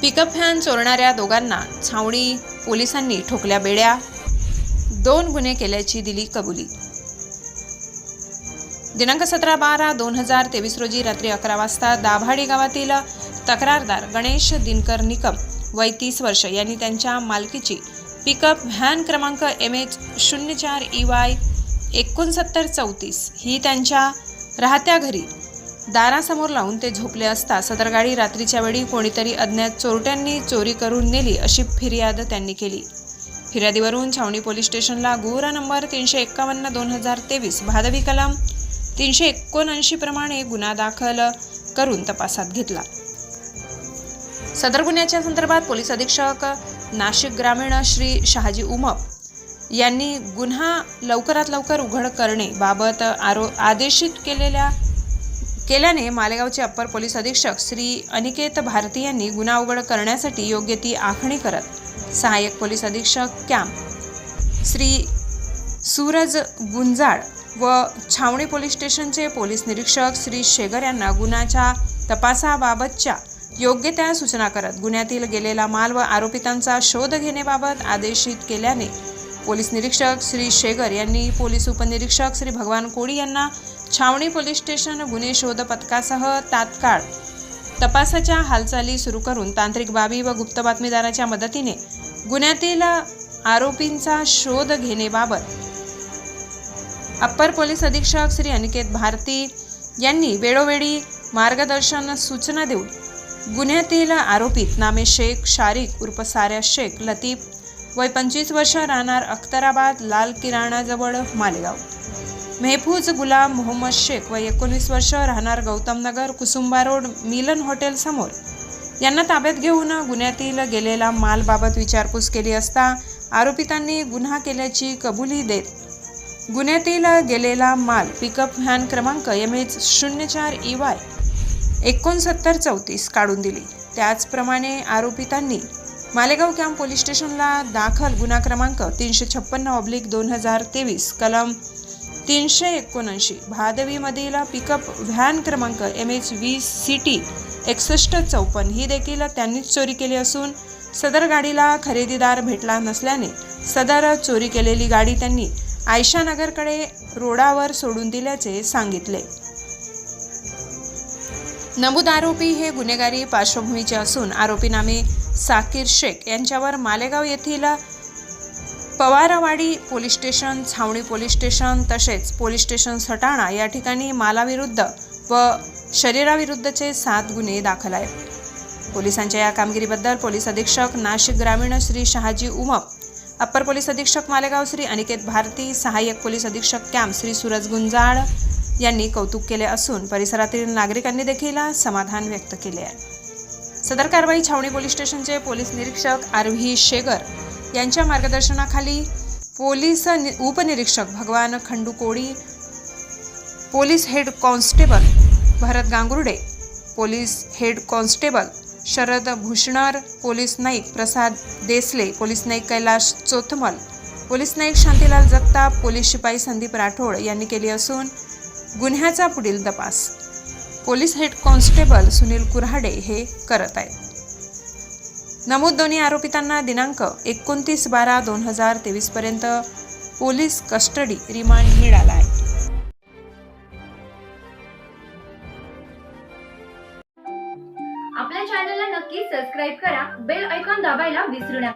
Pickup van चोरणाऱ्या दोघांना छावणी पोलिसांनी ठोकल्या बेड्या. दोन गुन्हे केल्याची दिली कबुली. दिनांक सतरा बारा दोन हजार तेवीस रोजी रात्री अकरा वाजता दाभाडी गावातील तक्रारदार गणेश दिनकर निकम वय तीस वर्ष यांनी त्यांच्या मालकीची पिकअप व्हॅन क्रमांक एम एच शून्य चार ई वाय एकोणसत्तर चौतीस ही त्यांच्या राहत्या घरी दारासमोर लावून ते झोपले असता सदर गाडी रात्रीच्या वेळी कोणीतरी अज्ञात चोरट्यांनी चोरी करून नेली अशी फिर्याद त्यांनी केली. फिर्यादीवरून छावणी पोलीस स्टेशनला गुरा नंबर तीनशे एक्कावन्न दोन हजार तेवीस भादवी कलम तीनशे एकोणऐंशी प्रमाणे गुन्हा दाखल करून तपासात घेतला. सदर गुन्ह्याच्या संदर्भात पोलीस अधीक्षक नाशिक ग्रामीण श्री शहाजी उमप यांनी गुन्हा लवकरात लवकर उघड करणे बाबत आरो आदेशित केलेल्या केल्याने मालेगावचे अप्पर पोलीस अधीक्षक श्री अनिकेत भारती यांनी गुन्हा उघड करण्यासाठी योग्य ती आखणी करत सहाय्यक पोलीस अधीक्षक कॅम्प श्री सूरज गुंजाळ व छावणी पोलीस स्टेशनचे पोलीस निरीक्षक श्री शेगर यांना गुन्ह्याच्या तपासाबाबतच्या योग्य त्या सूचना करत गुन्ह्यातील गेलेला माल व आरोपितांचा शोध घेण्याबाबत आदेशित केल्याने पोलीस निरीक्षक श्री शेगर यांनी पोलीस उपनिरीक्षक श्री भगवान कोळी यांना छावणी पोलीस स्टेशन गुन्हे शोध पथकासह तात्काळ तपासाच्या हालचाली सुरू करून तांत्रिक बाबी व गुप्त बातमीदाराच्या मदतीने गुन्ह्यातील आरोपींचा शोध घेण्याबाबत अप्पर पोलीस अधीक्षक श्री अनिकेत भारती यांनी वेळोवेळी मार्गदर्शन सूचना देऊन गुन्ह्यातील आरोपीत नामे शेख शारिक उर्फ साऱ्या शेख लतीफ वय पंचवीस वर्ष राहणार अख्तराबाद लाल किराणाजवळ मालेगाव. मेहफूज गुलाम मोहम्मद शेख व एकोणीस वर्ष राहणार गौतमनगर कुसुंबा रोड मिलन हॉटेल समोर. यांना ताब्यात घेऊन गुन्ह्यातील गेलेला मालबाबत विचारपूस केली असता आरोपितांनी गुन्हा केल्याची कबुली देत गुन्ह्यातील गेलेला माल पिकअप व्हॅन क्रमांक एम एच शून्य चार ई वाय एकोणसत्तर चौतीस काढून दिली. त्याचप्रमाणे आरोपितांनी मालेगाव कॅम्प पोलीस स्टेशनला दाखल गुन्हा क्रमांक तीनशे छप्पन्न ऑब्लिक दोन हजार तेवीस कलम तीनशे एकोणऐंशी. भादवीमधील पिकअप व्हॅन क्रमांक M H V C T एकसष्ट चौपन्न ही देखील त्यांनीच चोरी केली असून सदर गाडीला खरेदीदार भेटला नसल्याने सदर चोरी केलेली गाडी त्यांनी आयशानगरकडे रोडावर सोडून दिल्याचे सांगितले. नमूद आरोपी हे गुन्हेगारी पार्श्वभूमीचे असून आरोपी नामे साकीर शेख यांच्यावर मालेगाव येथील Pawarwadi police station Chhavani police station तसेच पोलीस स्टेशन सटाणा या ठिकाणी मालाविरुद्ध व शरीराविरुद्धचे सात गुन्हे दाखल आहेत. पोलिसांच्या या कामगिरीबद्दल पोलीस अधीक्षक नाशिक ग्रामीण श्री शहाजी उमप अप्पर पोलीस अधीक्षक मालेगाव श्री अनिकेत भारती सहाय्यक पोलीस अधीक्षक कॅम्प श्री सूरज गुंजाळ यांनी कौतुक केले असून परिसरातील नागरिकांनी देखील समाधान व्यक्त केले आहे. सदर कारवाई छावणी पोलीस स्टेशनचे पोलीस निरीक्षक आरव्ही शेगर यांच्या मार्गदर्शनाखाली पोलीस नि- उपनिरीक्षक Bhagwan Khandu Koli police head constable Bharat Gangurde police head constable Sharad भूषणर police Naik Prasad Desle police Naik Kailash Chothmal police Naik Shantilal Jagtap police शिपाई संदीप राठोड यांनी केली असून गुन्ह्याचा पुढील तपास. Police head constable Sunil Kurhade हे करत आहेत. नमूद दोन्ही आरोपितांना दिनांक एकोणतीस बारा दोन हजार तेवीसपर्यंत पोलीस कस्टडी रिमांड मिळाला आहे. आपल्या चॅनलला नक्की सबस्क्राईब करा बेल ऐकॉन दाबायला विसरू नका.